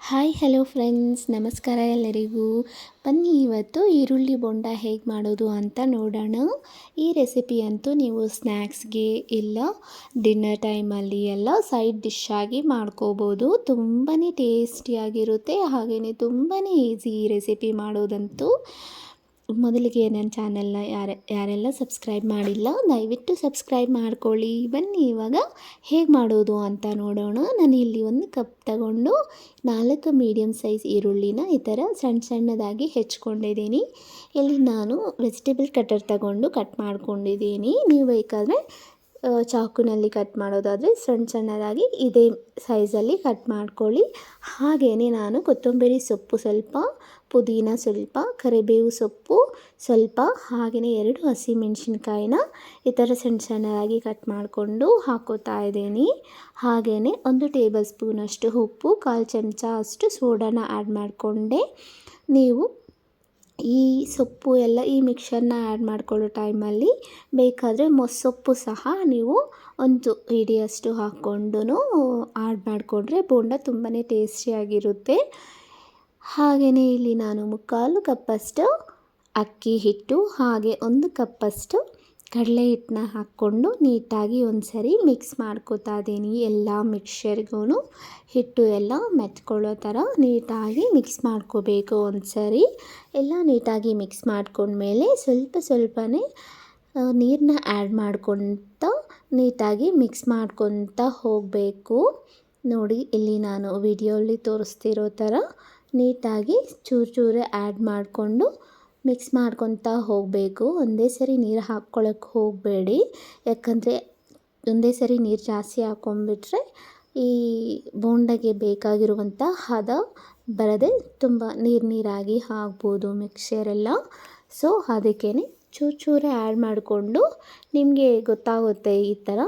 Hi, hello friends, ನಮಸ್ಕಾರ ಎಲ್ಲರಿಗೂ. ಬನ್ನಿ, ಇವತ್ತು ಈರುಳ್ಳಿ ಬೊಂಡ ಹೇಗೆ ಮಾಡೋದು ಅಂತ ನೋಡೋಣ. ಈ ರೆಸಿಪಿ ಅಂತೂ ನೀವು ಸ್ನ್ಯಾಕ್ಸ್ಗೆ ಇಲ್ಲ, ಡಿನ್ನರ್ ಟೈಮಲ್ಲಿ ಎಲ್ಲ ಸೈಡ್ ಡಿಶ್ ಆಗಿ ಮಾಡ್ಕೋಬೋದು. ತುಂಬಾ ಟೇಸ್ಟಿಯಾಗಿರುತ್ತೆ ಹಾಗೆಯೇ ತುಂಬಾ ಈಸಿ ಈ ರೆಸಿಪಿ ಮಾಡೋದಂತೂ. ಮೊದಲಿಗೆ ನನ್ನ ಚಾನೆಲ್ನ ಯಾರ, ಯಾರೆಲ್ಲ ಸಬ್ಸ್ಕ್ರೈಬ್ ಮಾಡಿಲ್ಲ, ದಯವಿಟ್ಟು ಸಬ್ಸ್ಕ್ರೈಬ್ ಮಾಡ್ಕೊಳ್ಳಿ. ಬನ್ನಿ ಇವಾಗ ಹೇಗೆ ಮಾಡೋದು ಅಂತ ನೋಡೋಣ. ನಾನು ಇಲ್ಲಿ ಒಂದು ಕಪ್ ತಗೊಂಡು ನಾಲ್ಕು ಮೀಡಿಯಮ್ ಸೈಜ್ ಈರುಳ್ಳಿನ ಈ ಥರ ಸಣ್ಣ ಸಣ್ಣದಾಗಿ ಹೆಚ್ಕೊಂಡಿದ್ದೀನಿ. ಇಲ್ಲಿ ನಾನು ವೆಜಿಟೇಬಲ್ ಕಟರ್ ತಗೊಂಡು ಕಟ್ ಮಾಡ್ಕೊಂಡಿದ್ದೀನಿ. ನೀವು ಬೇಕಾದರೆ ಚಾಕುನಲ್ಲಿ ಕಟ್ ಮಾಡೋದಾದರೆ ಸಣ್ಣ ಸಣ್ಣದಾಗಿ ಇದೇ ಸೈಜಲ್ಲಿ ಕಟ್ ಮಾಡ್ಕೊಳ್ಳಿ. ಹಾಗೆಯೇ ನಾನು ಕೊತ್ತಂಬರಿ ಸೊಪ್ಪು ಸ್ವಲ್ಪ, ಪುದೀನ ಸ್ವಲ್ಪ, ಕರಿಬೇವು ಸೊಪ್ಪು ಸ್ವಲ್ಪ ಹಾಗೆಯೇ ಎರಡು ಹಸಿಮೆಣಸಿನ್ಕಾಯಿನ ಈ ಥರ ಸಣ್ಣ ಸಣ್ಣದಾಗಿ ಕಟ್ ಮಾಡಿಕೊಂಡು ಹಾಕೋತಾ ಇದ್ದೀನಿ. ಹಾಗೆಯೇ ಒಂದು ಟೇಬಲ್ ಸ್ಪೂನಷ್ಟು ಉಪ್ಪು, ಕಾಲು ಚಮಚ ಅಷ್ಟು ಸೋಡಾನ ಆ್ಯಡ್ ಮಾಡಿಕೊಂಡೆ. ನೀವು ಈ ಸೊಪ್ಪು ಎಲ್ಲ ಈ ಮಿಕ್ಸರ್ನ ಆ್ಯಡ್ ಮಾಡ್ಕೊಳ್ಳೋ ಟೈಮಲ್ಲಿ ಬೇಕಾದರೆ ಮೊಸೊಪ್ಪು ಸಹ ನೀವು ಒಂದು ಹಿಡಿಯಷ್ಟು ಹಾಕ್ಕೊಂಡು ಆ್ಯಡ್ ಮಾಡಿಕೊಂಡ್ರೆ ಬೋಂಡ ತುಂಬಾ ಟೇಸ್ಟಿಯಾಗಿರುತ್ತೆ. ಹಾಗೆಯೇ ಇಲ್ಲಿ ನಾನು ಮುಕ್ಕಾಲು ಕಪ್ಪಷ್ಟು ಅಕ್ಕಿ ಹಿಟ್ಟು ಹಾಗೆ ಒಂದು ಕಪ್ಪಷ್ಟು ಕಡಲೆ ಹಿಟ್ಟನ್ನ ಹಾಕ್ಕೊಂಡು ನೀಟಾಗಿ ಒಂದು ಸರಿ ಮಿಕ್ಸ್ ಮಾಡ್ಕೋತಾ ಇದ್ದೀನಿ. ಎಲ್ಲ ಮಿಕ್ಸ್ಚರ್ಗೂ ಹಿಟ್ಟು ಎಲ್ಲ ಮೆತ್ಕೊಳ್ಳೋ ಥರ ನೀಟಾಗಿ ಮಿಕ್ಸ್ ಮಾಡ್ಕೋಬೇಕು ಒಂದು ಸರಿ ಎಲ್ಲ ನೀಟಾಗಿ ಮಿಕ್ಸ್ ಮಾಡ್ಕೊಂಡ್ಮೇಲೆ ಸ್ವಲ್ಪ ಸ್ವಲ್ಪನೇ ನೀರನ್ನ ಆ್ಯಡ್ ಮಾಡ್ಕೊತ ನೀಟಾಗಿ ಮಿಕ್ಸ್ ಮಾಡ್ಕೊತ ಹೋಗಬೇಕು. ನೋಡಿ, ಇಲ್ಲಿ ನಾನು ವಿಡಿಯೋಲಿ ತೋರಿಸ್ತಿರೋ ಥರ ನೀಟಾಗಿ ಚೂರು ಚೂರೇ ಆ್ಯಡ್ ಮಾಡಿಕೊಂಡು ಮಿಕ್ಸ್ ಮಾಡ್ಕೊತಾ ಹೋಗಬೇಕು. ಒಂದೇ ಸರಿ ನೀರು ಹಾಕ್ಕೊಳ್ಳೋಕ್ಕೆ ಹೋಗಬೇಡಿ. ಯಾಕಂದರೆ ಒಂದೇ ಸರಿ ನೀರು ಜಾಸ್ತಿ ಹಾಕ್ಕೊಂಡ್ಬಿಟ್ರೆ ಈ ಬೋಂಡಗೆ ಬೇಕಾಗಿರುವಂಥ ಹದ ಬರದೆ ತುಂಬ ನೀರು ನೀರಾಗಿ ಆಗ್ಬೋದು ಮಿಕ್ಸರೆಲ್ಲ ಸೊ ಅದಕ್ಕೇ ಚೂರು ಚೂರೇ ಆ್ಯಡ್ ಮಾಡಿಕೊಂಡು ನಿಮಗೆ ಗೊತ್ತಾಗುತ್ತೆ ಈ ಥರ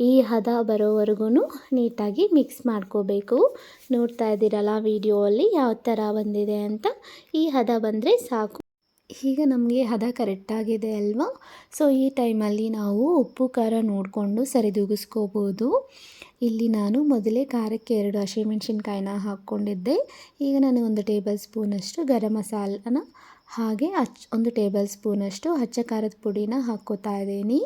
ಈ ಹದ ಬರೋವರೆಗೂ ನೀಟಾಗಿ ಮಿಕ್ಸ್ ಮಾಡ್ಕೋಬೇಕು. ನೋಡ್ತಾ ಇದ್ದೀರಲ್ಲ ವಿಡಿಯೋ ಅಲ್ಲಿ ಯಾವ ಥರ ಬಂದಿದೆ ಅಂತ. ಈ ಹದ ಬಂದರೆ ಸಾಕು. ಈಗ ನಮಗೆ ಹದ ಕರೆಕ್ಟಾಗಿದೆ ಅಲ್ವಾ? ಸೊ ಈ ಟೈಮಲ್ಲಿ ನಾವು ಉಪ್ಪು, ಖಾರ ನೋಡಿಕೊಂಡು ಸರಿದೂಗಿಸ್ಕೋಬೋದು. ಇಲ್ಲಿ ನಾನು ಮೊದಲೇ ಖಾರಕ್ಕೆ ಎರಡು ಹಸಿಮೆಣ್ಸಿನ್ಕಾಯಿನ ಹಾಕ್ಕೊಂಡಿದ್ದೆ. ಈಗ ನಾನು ಒಂದು ಟೇಬಲ್ ಸ್ಪೂನಷ್ಟು ಗರಂ ಮಸಾಲನ ಹಾಗೆ ಹಚ್ ಒಂದು ಟೇಬಲ್ ಸ್ಪೂನಷ್ಟು ಹಚ್ಚ ಖಾರದ ಪುಡಿನ ಹಾಕ್ಕೋತಾ ಇದ್ದೀನಿ.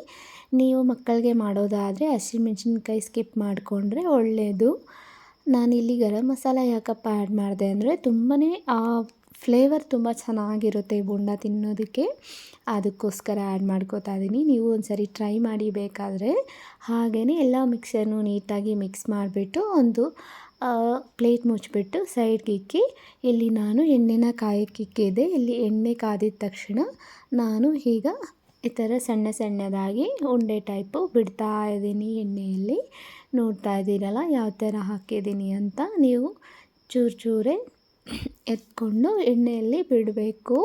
ನೀವು ಮಕ್ಕಳಿಗೆ ಮಾಡೋದಾದರೆ ಹಸಿಮೆಣ್ಸಿನ್ಕಾಯಿ ಸ್ಕಿಪ್ ಮಾಡಿಕೊಂಡ್ರೆ ಒಳ್ಳೆಯದು ನಾನಿಲ್ಲಿ ಗರಂ ಮಸಾಲ ಯಾಕಪ್ಪ ಆ್ಯಡ್ ಮಾಡಿದೆ ಅಂದರೆ ತುಂಬಾ ಫ್ಲೇವರ್ ತುಂಬ ಚೆನ್ನಾಗಿರುತ್ತೆ ಈ ಬೋಂಡ ತಿನ್ನೋದಕ್ಕೆ. ಅದಕ್ಕೋಸ್ಕರ ಆ್ಯಡ್ ಮಾಡ್ಕೋತಾ ಇದ್ದೀನಿ ನೀವು ಒಂದು ಸರಿ ಟ್ರೈ ಮಾಡಿ ಬೇಕಾದರೆ ಹಾಗೆಯೇ ಎಲ್ಲ ಮಿಕ್ಸರ್ನು ನೀಟಾಗಿ ಮಿಕ್ಸ್ ಮಾಡಿಬಿಟ್ಟು ಒಂದು ಪ್ಲೇಟ್ ಮುಚ್ಚಿಬಿಟ್ಟು ಸೈಡ್ಗೆ ಇಕ್ಕಿ ಇಲ್ಲಿ ನಾನು ಎಣ್ಣೆನ ಕಾಯಕ್ಕಿಕ್ಕಿದೆ ಇಲ್ಲಿ ಎಣ್ಣೆ ಕಾದಿದ ತಕ್ಷಣ ನಾನು ಈಗ ಈ ಥರ ಸಣ್ಣ ಸಣ್ಣದಾಗಿ ಉಂಡೆ ಟೈಪು ಬಿಡ್ತಾ ಇದ್ದೀನಿ ಎಣ್ಣೆಯಲ್ಲಿ. ನೋಡ್ತಾ ಇದ್ದೀರಲ್ಲ, ಯಾವ ಥರ ಹಾಕಿದ್ದೀನಿ ಅಂತ ನೀವು ಚೂರು ಚೂರೇ ಎತ್ಕೊಂಡು ಎಣ್ಣೆಯಲ್ಲಿ ಬಿಡಬೇಕು.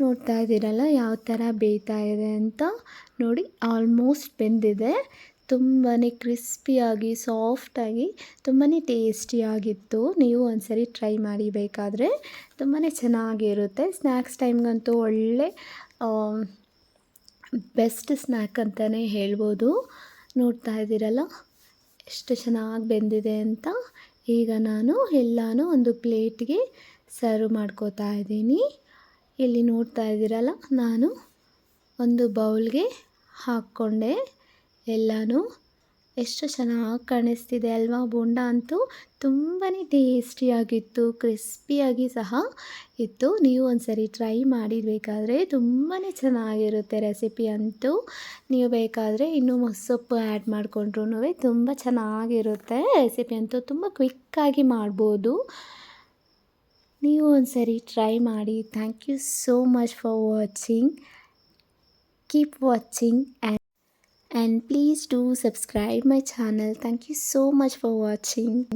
ನೋಡ್ತಾ ಇದ್ದೀರಲ್ಲ ಯಾವ ಥರ ಬೇಯ್ತಾ ಇದೆ ಅಂತ. ನೋಡಿ ಆಲ್ಮೋಸ್ಟ್ ಬೆಂದಿದೆ. ತುಂಬಾ ಕ್ರಿಸ್ಪಿಯಾಗಿ ಸಾಫ್ಟಾಗಿ ತುಂಬಾ ಟೇಸ್ಟಿಯಾಗಿತ್ತು ನೀವು ಒಂದ್ಸರಿ ಟ್ರೈ ಮಾಡಿ ಬೇಕಾದರೆ ತುಂಬಾ ಚೆನ್ನಾಗಿರುತ್ತೆ. ಸ್ನ್ಯಾಕ್ಸ್ ಟೈಮ್ಗಂತೂ ಒಳ್ಳೆ ಬೆಸ್ಟ್ ಸ್ನ್ಯಾಕ್ ಅಂತಲೇ ಹೇಳ್ಬೋದು. ನೋಡ್ತಾ ಇದ್ದೀರಲ್ಲ, ಎಷ್ಟು ಚೆನ್ನಾಗಿ ಬೆಂದಿದೆ ಅಂತ. ಈಗ ನಾನು ಎಲ್ಲನೂ ಒಂದು ಪ್ಲೇಟ್ಗೆ ಸರ್ವ್ ಮಾಡ್ಕೋತಾ ಇದ್ದೀನಿ. ಇಲ್ಲಿ ನೋಡ್ತಾ ಇದ್ದೀರಲ್ಲ, ನಾನು ಒಂದು ಬೌಲ್ಗೆ ಹಾಕ್ಕೊಂಡೆ ಎಲ್ಲನೂ. ಎಷ್ಟು ಚೆನ್ನಾಗಿ ಕಾಣಿಸ್ತಿದೆ ಅಲ್ವಾ ಬೋಂಡ ಅಂತೂ? ತುಂಬಾ ಟೇಸ್ಟಿಯಾಗಿತ್ತು, ಕ್ರಿಸ್ಪಿಯಾಗಿ ಸಹ ಇತ್ತು. ನೀವು ಒಂದ್ಸರಿ ಟ್ರೈ ಮಾಡಿರಬೇಕಾದ್ರೆ ತುಂಬಾ ಚೆನ್ನಾಗಿರುತ್ತೆ ರೆಸಿಪಿ ಅಂತೂ. ನೀವು ಬೇಕಾದರೆ ಇನ್ನೂ ಮೊಸೊಪ್ಪು ಆ್ಯಡ್ ಮಾಡಿಕೊಂಡ್ರೂ ತುಂಬ ಚೆನ್ನಾಗಿರುತ್ತೆ ರೆಸಿಪಿ ಅಂತೂ. ತುಂಬ ಕ್ವಿಕ್ಕಾಗಿ ಮಾಡ್ಬೋದು. ನೀವು ಒಂದ್ಸರಿ ಟ್ರೈ ಮಾಡಿ. Thank you so much for watching. Keep watching and and please do subscribe my channel. Thank you so much for watching